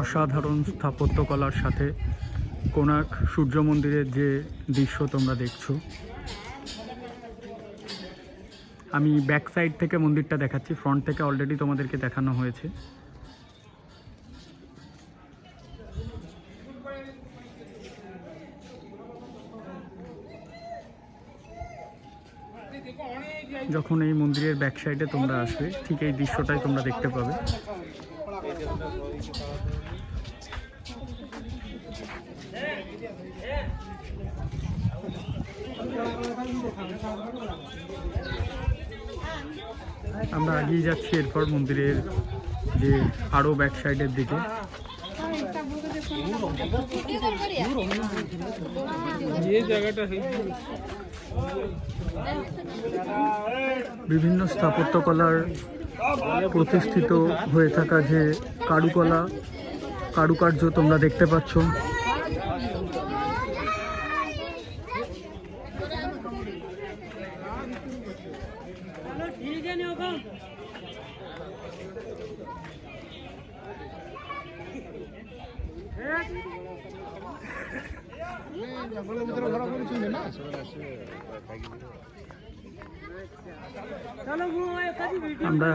অসাধারণ স্থাপত্যকলার সাথে কোনার্ক সূর্য মন্দিরের যে দৃশ্য তোমরা দেখছ। আমি ব্যাক সাইড থেকে মন্দিরটা দেখাচ্ছি ফ্রন্ট থেকে অলরেডি তোমাদেরকে দেখানো হয়েছে। যখন এই মন্দিরের ব্যাক সাইডে তোমরা আসবে, ঠিক এই দৃশ্যটাই তোমরা দেখতে পাবে। আমরা এগিয়ে যাচ্ছি এরপর মন্দিরের যে আরও ব্যাক সাইডের দিকে। বিভিন্ন স্থাপত্যকলার প্রতিষ্ঠিত হয়ে থাকা যে কারুকলা কারুকার্য তোমরা দেখতে পাচ্ছ। আমরা